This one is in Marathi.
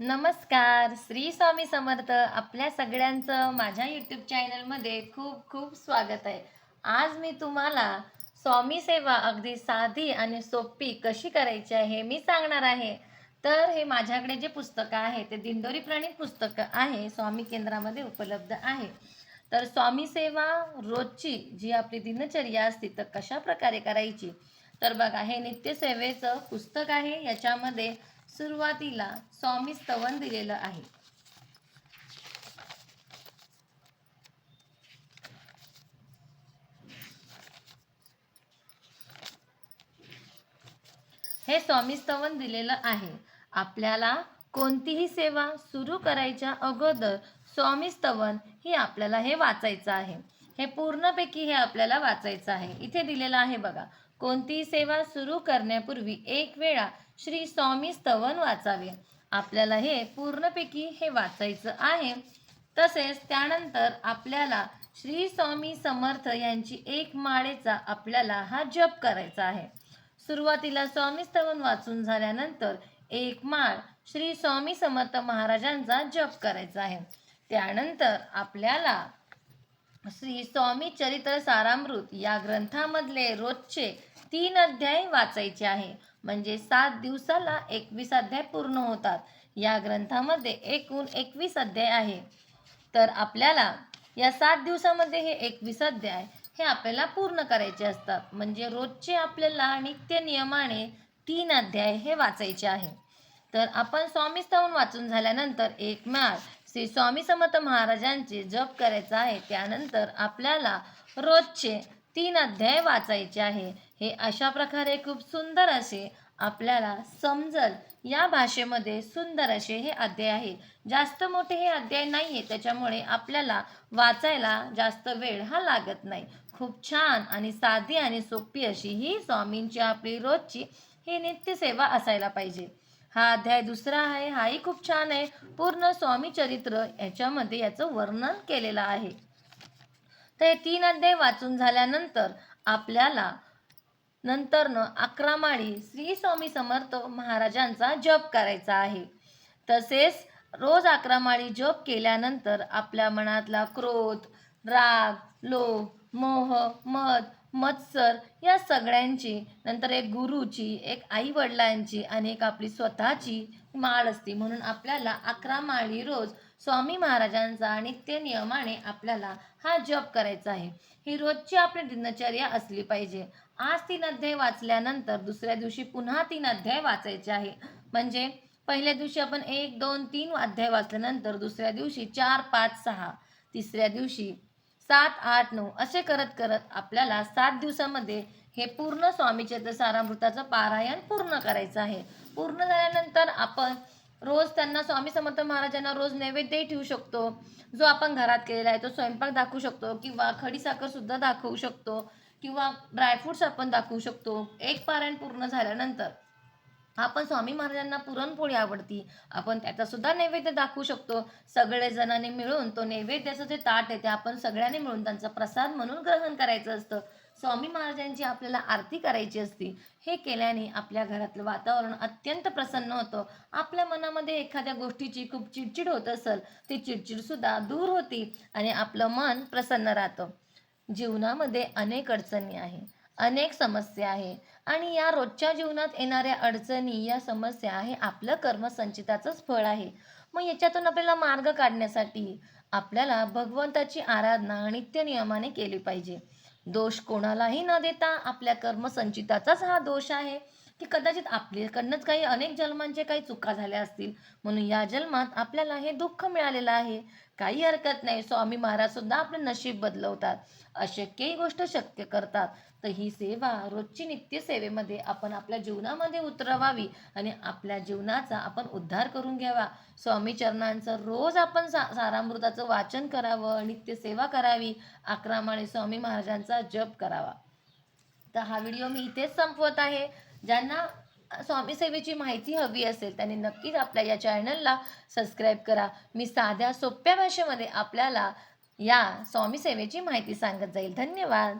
नमस्कार श्री स्वामी समर्थ. आपल्या सगळ्यांचं माझ्या यूट्यूब चॅनलमध्ये खूप खूप स्वागत आहे. आज मी तुम्हाला स्वामी सेवा अगदी साधी आणि सोपी कशी करायची आहे हे मी सांगणार आहे. तर हे माझ्याकडे जे पुस्तकं आहे ते दिंडोरी प्राणी पुस्तकं आहे स्वामी केंद्रामध्ये उपलब्ध आहे. तर स्वामी सेवा रोजची जी आपली दिनचर्या असते तर कशा प्रकारे करायची? तर बघा हे नित्यसेवेचं पुस्तक आहे. याच्यामध्ये सुरुवातीला स्वामी स्तवन दिलेलं आहे. हे स्वामी स्तवन दिलेलं आहे. आपल्याला कोणतीही सेवा सुरू करायच्या अगोदर स्वामी स्तवन ही आपल्याला हे वाचायचं आहे. हे पूर्णपैकी हे आपल्याला वाचायचं आहे. इथे दिलेलं आहे बघा कोणतीही सेवा सुरू करण्यापूर्वी एक वेळा श्री स्वामी स्तवन वाचावे. आपल्याला हे पूर्णपैकी हे वाचायचं आहे. तसेच त्यानंतर आपल्याला श्री स्वामी समर्थ यांची एक माळेचा आपल्याला हा जप करायचा आहे. सुरुवातीला स्वामी स्तवन वाचून झाल्यानंतर एक माळ श्री स्वामी समर्थ महाराजांचा जप करायचा आहे. त्यानंतर आपल्याला श्री स्वामी चरित्र सारामृत या ग्रंथामधले रोजचे तीन अध्याय वाचायचे आहे. म्हणजे सात दिवसाला एकवीस अध्याय पूर्ण होतात. या ग्रंथामध्ये एकूण एकवीस अध्याय आहे. तर आपल्याला या सात दिवसामध्ये हे एकवीस अध्याय हे आपल्याला पूर्ण करायचे असतात. म्हणजे रोजचे आपल्याला नित्य नियमाने तीन अध्याय हे वाचायचे आहे. तर आपण स्वामी स्तवन वाचून झाल्यानंतर एक माळ श्री स्वामी समर्थ महाराजांचे जप करायचं आहे. त्यानंतर आपल्याला रोजचे तीन अध्याय वाचायचे आहे. हे अशा प्रकारे खूप सुंदर असे आपल्याला समजल. या भाषेमध्ये सुंदर असे हे अध्याय आहे. जास्त मोठे हे अध्याय नाही आहे त्याच्यामुळे आपल्याला वाचायला जास्त वेळ हा लागत नाही. खूप छान आणि साधी आणि सोपी अशी ही स्वामींची आपली रोजची ही नित्यसेवा असायला पाहिजे. हा अध्याय दुसरा आहे. हाही खूप छान आहे. पूर्ण स्वामी चरित्र याच्यामध्ये याचं वर्णन केलेलं आहे. तर हे तीन अध्याय वाचून झाल्यानंतर आपल्याला नंतरनं अकरा माळी श्री स्वामी समर्थ महाराजांचा जप करायचा आहे. तसेच रोज अकरा माळी जप केल्यानंतर आपल्या मनातला क्रोध राग लोभ मोह मद मत्सर या सगळ्यांची नंतर एक गुरुची एक आई वडिलांची आणि एक आपली स्वतःची माळ असते. म्हणून आपल्याला अकरा माळी रोज स्वामी महाराजांचा नित्य नियमाने आपल्याला हा जप करायचा आहे. ही रोजची आपली दिनचर्या असली पाहिजे. आज तीन अध्याय वाचल्यानंतर दुसऱ्या दिवशी पुन्हा तीन अध्याय वाचायचे आहे. म्हणजे पहिल्या दिवशी आपण एक दोन तीन अध्याय वाचल्यानंतर दुसऱ्या दिवशी चार पाच सहा. तिसऱ्या दिवशी सात आठ नऊ असे करत करत आपल्याला सात दिवसामध्ये हे पूर्ण स्वामी सारामृताचं पारायण पूर्ण करायचं आहे. पूर्ण झाल्यानंतर आपण रोज त्यांना स्वामी समर्थ महाराजांना रोज नैवेद्यही ठेवू शकतो. जो आपण घरात केलेला आहे तो स्वयंपाक दाखवू शकतो किंवा खडीसाखरसुद्धा दाखवू शकतो किंवा ड्रायफ्रूट्स आपण दाखवू शकतो. एक पारायण पूर्ण झाल्यानंतर आपण स्वामी महाराजांना पुरणपोळी आवडती. आपण त्याचा सुद्धा नैवेद्य दाखवू शकतो. सगळे जणांनी मिळून तो नैवेद्याचं जे ताट आहे ते आपण सगळ्यांनी मिळून त्यांचा प्रसाद म्हणून ग्रहण करायचं असतं. स्वामी महाराजांची आपल्याला आरती करायची असती. हे केल्याने आपल्या घरातलं वातावरण अत्यंत प्रसन्न होतं. आपल्या मनामध्ये एखाद्या गोष्टीची खूप चिडचिड होत असेल ती चिडचिडसुद्धा दूर होती आणि आपलं मन प्रसन्न राहतं. जीवनामध्ये अनेक अडचणी आहे. अनेक समस्या आहे. आणि या रोजच्या जीवनात येणाऱ्या अडचणी या समस्या आहे आपलं कर्मसंचिताचंच फळ आहे. मग याच्यातून आपल्याला मार्ग काढण्यासाठी आपल्याला भगवंताची आराधना नित्य नियमाने केली पाहिजे. दोष कोणालाही न देता आपल्या कर्मसंचिताचाच हा दोष आहे. की कदाचित आपल्याकडनंच काही अनेक जन्मांचे काही चुका झाल्या असतील. म्हणून या जन्मात आपल्याला हे दुःख मिळालेलं आहे. काही हरकत नाही. स्वामी महाराज सुद्धा आपलं नशीब बदलवतात. अशक्यही गोष्ट शक्य करतात. तर ही सेवा रोजची नित्य सेवेमध्ये आपण आपल्या जीवनामध्ये उतरवावी आणि आपल्या जीवनाचा आपण उद्धार करून घ्यावा. स्वामी चरणांचं रोज आपण सा सारामृताचं वाचन करावं नित्य सेवा करावी. अकरा स्वामी महाराजांचा जप करावा. तर हा व्हिडिओ मी इथेच संपवत आहे. ज्यांना स्वामी सेवेची माहिती हवी असेल त्यांनी नक्कीच आपल्या या चॅनलला सबस्क्राईब करा. मी साध्या सोप्या भाषेमध्ये आपल्याला या स्वामी सेवेची माहिती सांगत जाईल. धन्यवाद.